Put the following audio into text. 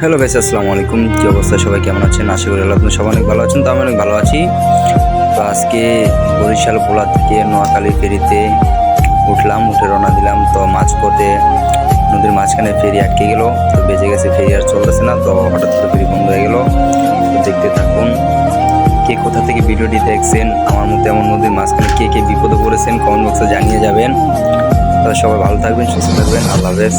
Hello ভাই আসসালামু আলাইকুম। কী অবস্থা? সবাই কেমন আছেন? আশা করি আল্লাহ, আপনি সবাই অনেক ভালো আছেন, তো আমি অনেক ভালো আছি। তো আজকে বরিশাল, ভোলা থেকে নোয়াখালী ফেরিতে উঠলাম, উঠে রওনা দিলাম। তো মাঝপথে নদীর মাঝখানে ফেরি আটকে গেল। তো বেজে গেছে, ফেরি আর চলতেছে না। তো হঠাৎ করে ফেরি বন্ধ হয়ে গেল। তো দেখতে থাকুন, কে কোথা থেকে ভিডিওটি দেখছেন, আমার মতো এমন নদীর মাঝখানে কে কে বিপদে পড়েছেন কমেন্ট বক্সে জানিয়ে যাবেন। তো সবাই ভালো থাকবেন, সুস্থ থাকবেন। আল্লাহ হাফেজ।